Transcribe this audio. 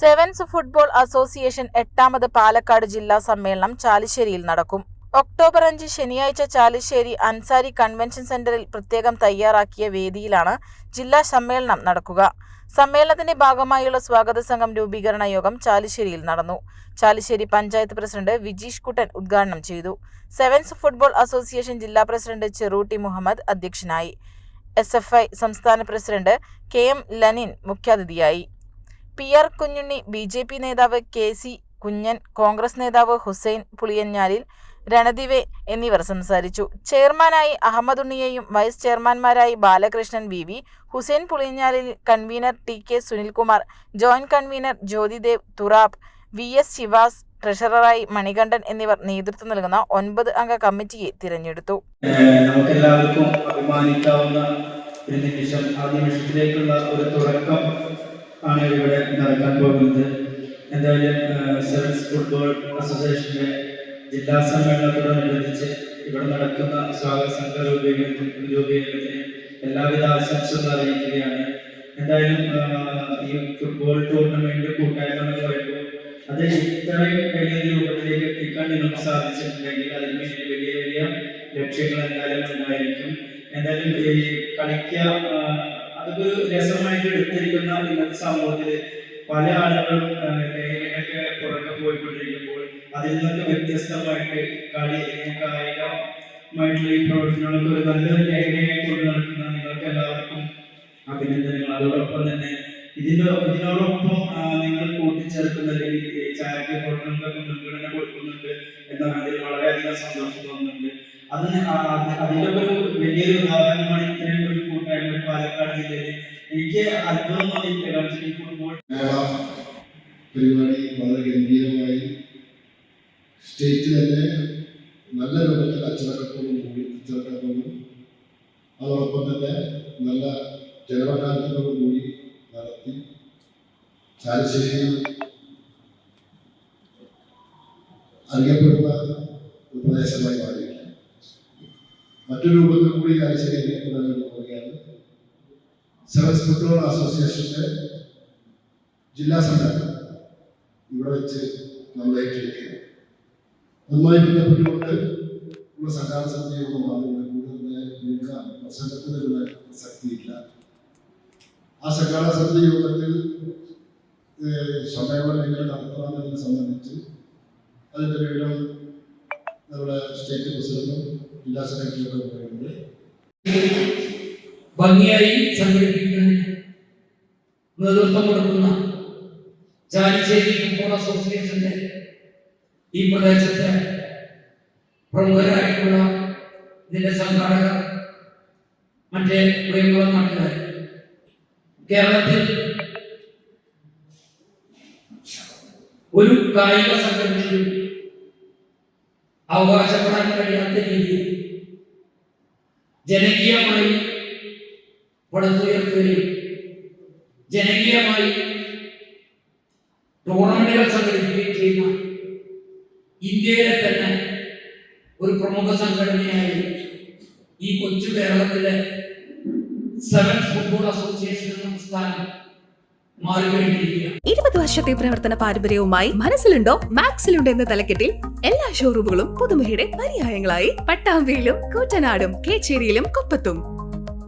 Sevens football association എട്ടാമത് പാലക്കാട് ജില്ലാ സമ്മേളനം ചാലിശ്ശേരിയിൽ നടക്കും. ഒക്ടോബർ അഞ്ച് ശനിയാഴ്ച ചാലിശ്ശേരി അൻസാരി കൺവെൻഷൻ സെന്ററിൽ പ്രത്യേകം തയ്യാറാക്കിയ വേദിയിലാണ് ജില്ലാ സമ്മേളനം നടക്കുക. സമ്മേളനത്തിന്റെ ഭാഗമായുള്ള സ്വാഗത സംഘം രൂപീകരണ യോഗം ചാലിശ്ശേരിയിൽ നടന്നു. ചാലിശ്ശേരി പഞ്ചായത്ത് പ്രസിഡന്റ് വിജീഷ് കുട്ടൻ ഉദ്ഘാടനം ചെയ്തു. സെവൻസ് ഫുട്ബോൾ അസോസിയേഷൻ ജില്ലാ പ്രസിഡന്റ് ചെറൂട്ടി മുഹമ്മദ് അധ്യക്ഷനായി. എസ് സംസ്ഥാന പ്രസിഡന്റ് കെ എം ലനിൻ മുഖ്യാതിഥിയായി. P R Kunhunni B J P നേതാവ് കെ സി കുഞ്ഞൻ കോൺഗ്രസ് നേതാവ് ഹുസൈൻ പുളിയഞ്ഞാലിൽ രണദിവെ എന്നിവർ സംസാരിച്ചു. ചെയർമാനായി അഹമ്മദ് ഉണ്ണിയെയും vice ചെയർമാൻമാരായി Balakrishnan V V Hussain Puliyanjalil convener T K Sunilkumar joint convener Jyothidev Thurab V S Shivas ട്രഷററായി Manikandan എന്നിവർ നേതൃത്വം നൽകുന്ന ഒൻപത് അംഗ കമ്മിറ്റിയെ തിരഞ്ഞെടുത്തു. നമുക്കെല്ലാവർക്കും അഭിമാനിക്കാവുന്ന ഒരു നിമിഷം. ആ നിമിഷത്തിലേക്കുള്ള ഒരു തുടക്കം. ആണ് ഇവിടെ നടക്കാൻ പോകുന്നത്. എന്തായാലും സെവൻസ് ഫുട്ബോൾ അസോസിയേഷന്റെ ജില്ലാ സമ്മേളനത്തോടനുബന്ധിച്ച് ഇവിടെ നടക്കുന്ന സ്വാഗത സംഘ രൂപീകരണത്തിന് എല്ലാവിധ ആശംസകളും അറിയിക്കുകയാണ്. എന്തായാലും ഈ ഫുട്ബോൾ ടൂർണമെന്റ് കൂട്ടായ്മ എന്ന് പറയുമ്പോൾ അത് ഇത്രയും വലിയ രൂപത്തിലേക്ക് എത്തിക്കാൻ നിങ്ങൾക്ക് സാധിച്ചിട്ടുണ്ടെങ്കിൽ അതിന് വേണ്ടി വലിയ വലിയ ലക്ഷ്യങ്ങൾ എന്തായാലും ഉണ്ടായിരിക്കും. എന്തായാലും ഈ കളിക്കുക ഒരു രസമായിട്ട് എടുത്തിരിക്കുന്ന ഇന്നത്തെ സമൂഹത്തിൽ പല ആളുകളും ലഹരിയുടെയൊക്കെ പുറകെ പോയിക്കൊണ്ടിരിക്കുമ്പോൾ അതിൽ നിന്നൊക്കെ വ്യത്യസ്തമായിട്ട് കളി കായികമായിട്ടുള്ള ഈ പ്രവർത്തനങ്ങളൊക്കെ ഒരു നല്ലൊരു ലഹരിയായി കൊണ്ട് നടക്കുന്ന നിങ്ങൾക്ക് എല്ലാവർക്കും അഭിനന്ദനങ്ങൾ. അതോടൊപ്പം തന്നെ ഇതിന്റെ ഇതിനോടൊപ്പം നിങ്ങൾ കൂട്ടിച്ചേർക്കുന്ന അല്ലെങ്കിൽ ചാരിറ്റി പ്രവർത്തനങ്ങൾക്കൊക്കെ മുൻഗണന കൊടുക്കുന്നുണ്ട് എന്നാണ് അതിൽ വളരെയധികം സന്തോഷം തോന്നുന്നുണ്ട്. അതിന് അതിന്റെ ഒരു വലിയൊരു ഉദാഹരണമാണ് ജില്ലയിൽ എനിക്ക് അത്ഭുതം പരിപാടി വളരെ ഗംഭീരമായി. സ്റ്റേറ്റ് തന്നെ നല്ല രൂപത്തിൽ അച്ചടക്കത്തോടും കൂടി അച്ചടക്കത്തോടും അതോടൊപ്പം തന്നെ നല്ല ജനപങ്കാളിത്തത്തോടും കൂടി നടത്തി ചാലശ്ശേരിയിൽ അറിയപ്പെടുന്ന ഒരു പ്രദേശമായി മാറിയിട്ടുണ്ട് മറ്റൊരു രൂപത്തിൽ കൂടി ചാരശ്ശേരി അറിയപ്പെടാൻ പോവുകയാണ് സെവൻസ് ഫുട്ബോൾ അസോസിയേഷന്റെ ജില്ലാ സമ്മേളനം ഇവിടെ വെച്ച് നമ്മൾ ഏറ്റെടുക്കുകയാണ്. അതുമായി ബന്ധപ്പെട്ടുകൊണ്ട് ഉള്ള സംഘാടന സമിതി യോഗമാണ് കൂടുതൽ ദീർഘ പ്രസംഗത്തിനുള്ള ശക്തിയില്ല. ആ സംഘാടന സമിതി യോഗത്തിൽ സമ്മേളനം എങ്ങനെ നടത്തണമെന്നതിനെ സംബന്ധിച്ച് അതിന്റെ വിവരം നമ്മുടെ സ്റ്റേറ്റ് പ്രസിഡന്റും ജില്ലാ സെക്രട്ടറിയും ഒക്കെ പറയുന്നുണ്ട്. ഭംഗിയായി സംഘടിപ്പിക്കുന്നതിന് നേതൃത്വം കൊടുക്കുന്ന ചാലിശ്ശേരി ഫുട്ബോൾ അസോസിയേഷന്റെ ഈ പ്രദേശത്തെ പ്രമുഖരായിട്ടുള്ള ഇതിന്റെ സംഘാടകർ മറ്റേ പ്രിയമുള്ള നാട്ടുകാർ. കേരളത്തിൽ ഒരു കായിക സംഘടനയിലും അവകാശപ്പെടാൻ കഴിയാത്ത രീതിയിൽ ജനകീയമായി പടുത്തുയർത്തുകയും ജനകീയമായി ടൂർണമെന്റുകൾ സംഘടിപ്പിക്കുകയും ചെയ്യുന്ന ഇന്ത്യയിലെ തന്നെ ഒരു പ്രമുഖ സംഘടനയായി ഈ കൊച്ചു കേരളത്തിലെ സെവൻ ഫുട്ബോൾ അസോസിയേഷൻ എന്ന സ്ഥാനം ഇരുപത് വർഷത്തെ പ്രവർത്തന പാരമ്പര്യവുമായി മനസ്സിലുണ്ടോ? മാക്സിലുണ്ടോ എന്ന തലക്കെട്ടിൽ എല്ലാ ഷോറൂമുകളും പുതുമുഖയുടെ പര്യായങ്ങളായി. പട്ടാമ്പിയിലും കൂറ്റനാടും കേച്ചേരിയിലും കൊപ്പത്തും.